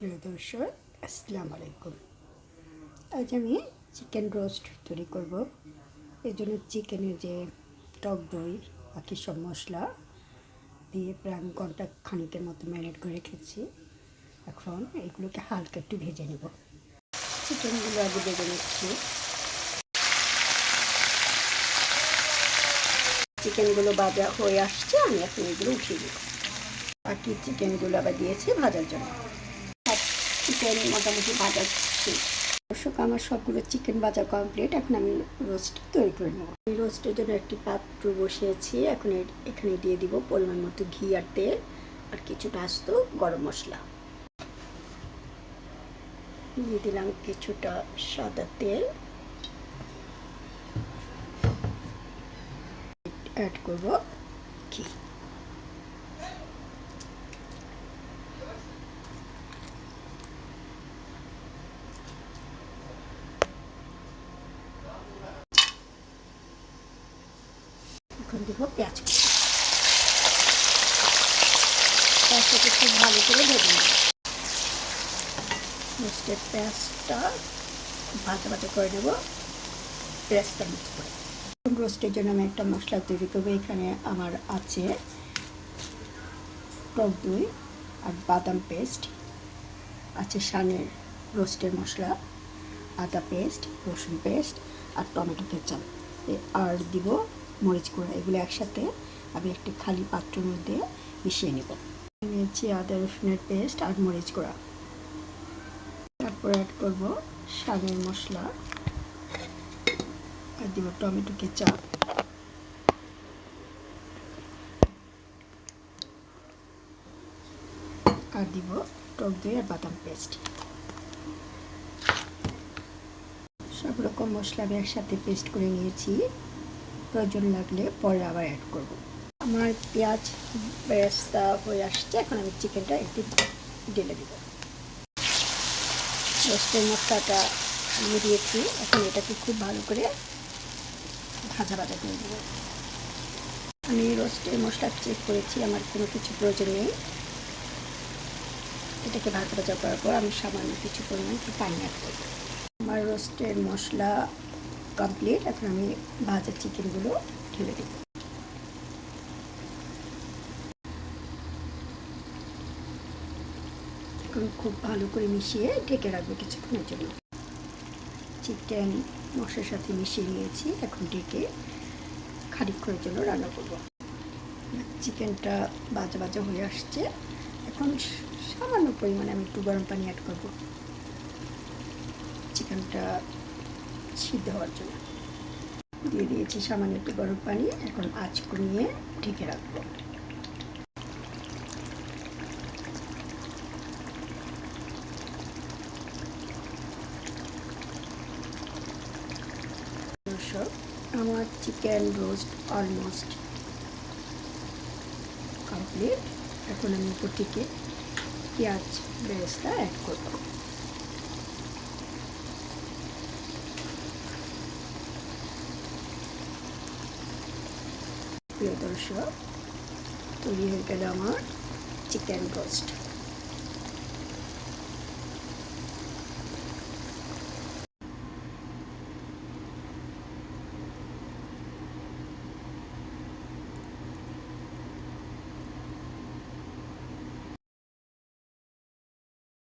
প্রিয় দর্শক, আসসালামু আলাইকুম। আজ আমি চিকেন রোস্ট তৈরি করব। এই জন্য চিকেনের যে টক দই, বাকি সব মশলা দিয়ে প্রায় আমি ঘণ্টা খানিকের মতো ম্যারিনেট করে রেখেছি। এখন এগুলোকে হালকা একটু ভেজে নেব। চিকেনগুলো আগে ভেজে নিচ্ছি। চিকেনগুলো ভাজা হয়ে আসছে, আমি এখন এগুলো উঠিয়ে দেবো বাকি চিকেনগুলো আবার দিয়েছি ভাজার জন্য। চিকেন মোটামুটি ভাজা শেষ। দর্শক, আমার সবগুলো চিকেন ভাজা কমপ্লিট এখন আমি রোস্ট তৈরি করে নেব। এই রোস্টের জন্য একটি পাত্র বসিয়েছি। এখন এখানে দিয়ে দিব পরিমাণ মতো ঘি আর তেল আর কিছুটা আস্ত গরম মশলা। দিয়ে দিলাম কিছুটা সাদা তেল। অ্যাড করব ঘি। এখন দেবো পেঁয়াজ পেঁয়াজটাকে খুব ভালো করে ভেজে নেব। পেঁয়াজটা ভাজা ভাজা করে নেব। পেঁয়াজটা মিক্স করে। রোস্টের জন্য আমি একটা মশলা তৈরি করব। এখানে আমার আছে টক দই আর বাদাম পেস্ট। আছে সানের রোস্টের মশলা, আদা পেস্ট, রসুন পেস্ট আর টমেটো কেচাপ। আর দিব মরিচ গুঁড়া, এগুলো একসাথে আমি একটি খালি পাত্রের মধ্যে মিশিয়ে নেব। নিয়েছি আদা, রসুনের পেস্ট আর মরিচ গুঁড়া। তারপর অ্যাড করব শাকের মশলা। আর দিব টমেটো কেচাপ। আর দিব টক দই আর বাদাম পেস্ট। সব রকম মশলা আমি একসাথে পেস্ট করে নিয়েছি। প্রয়োজন লাগলে পরে আবার অ্যাড করব। আমার পেঁয়াজ বেরেস্তা হয়ে আসছে, এখন আমি চিকেনটা একটু ঢেলে দেবো। রোস্টের মশলাটা দিয়ে দিয়েছি, এখন এটাকে খুব ভালো করে ভাজা ভাজা করে দেবো আমি রোস্টের মশলা চেক করেছি, আমার কোনো কিছু প্রয়োজন নেই। এটাকে ভাজা ভাজা করার পর আমি সামান্য কিছু পরিমাণ একটু পানি অ্যাড করব। আমার রোস্টের মশলা কমপ্লিট এখন আমি ভাজা চিকেনগুলো ঢেলে দেব এখন খুব ভালো করে মিশিয়ে ঢেকে রাখব কিছুক্ষণের জন্য। চিকেন মশলার সাথে মিশিয়ে নিয়েছি, এখন ঢেকে খানিক্ষণের জন্য রান্না করব। চিকেনটা বাজা বাজা হয়ে আসছে, এখন সামান্য পরিমাণে আমি একটু গরম পানি অ্যাড করব। চিকেনটা সিদ্ধ হওয়ার জন্য। দিয়ে দিয়েছি সামান্য একটু গরম পানি, এখন আঁচ কমিয়ে ঢেকে রাখব। আমার চিকেন রোস্ট অলমোস্ট কমপ্লিট এখন আমি উপর থেকে পেঁয়াজ বেরেস্তা অ্যাড করব। প্রিয় দর্শক তৈরি হয়ে গেল আমার চিকেন রোস্ট